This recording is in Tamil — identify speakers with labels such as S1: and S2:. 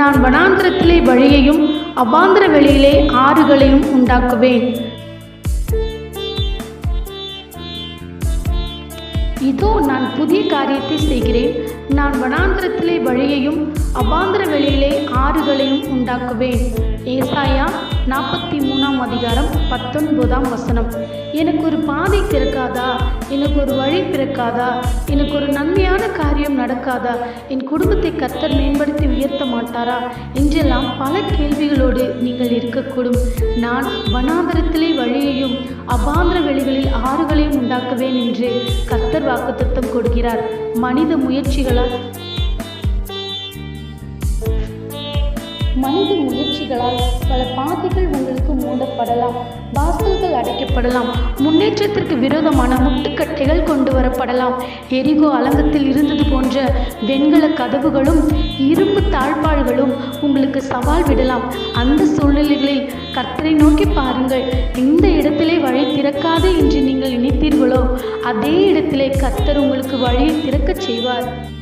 S1: நான் வனாந்திரத்திலே வழியையும் அபாந்திர வெளியிலே ஆறுகளையும் உண்டாக்குவேன். இதோ நான் புதிய காரியத்தை செய்கிறேன். நான் வனாந்திரத்திலே வழியையும் அபாந்திர வெளியிலே ஆறுகளையும் உண்டாக்குவேன். ஏசாயா நாற்பத்தி மூணாம் அதிகாரம் பத்தொன்பதாம் வசனம். எனக்கு ஒரு பாதை திறக்காதா எனக்கு ஒரு வழி பிறக்காதா? எனக்கு ஒரு நன்மையான காரியம் நடக்காதா? என் குடும்பத்தை கத்தர் மேம்படுத்தி உயர்த்த மாட்டாரா? என்றெல்லாம் பல கேள்விகளோடு நீங்கள் இருக்கக்கூடும். நான் வனாந்தரத்திலே வழியையும் அபாந்திர வெளிகளில் ஆறுகளையும் உண்டாக்குவேன் என்று கர்த்தர் வாக்குத்தத்தம் கொடுக்கிறார். மனித முயற்சிகளால் மனித முயற்சிகளால் பல பாதைகள் உங்களுக்கு மூடப்படலாம். வாசல்கள் அடைக்கப்படலாம். முன்னேற்றத்திற்கு விரோதமான முட்டுக்கட்டைகள் கொண்டு வரப்படலாம் எரிகோ அலங்கத்தில் இருந்தது போன்ற வெண்கல கதவுகளும் இரும்பு தாழ்பாள்களும் உங்களுக்கு சவால் விடலாம். அந்த சூழ்நிலைகளில் கர்த்தரை நோக்கி பாருங்கள். இந்த இடத்திலே வழி திறக்காது என்று நீங்கள் நினைத்தீர்களோ? அதே இடத்திலே கர்த்தர் உங்களுக்கு வழியை திறக்கச் செய்வார்.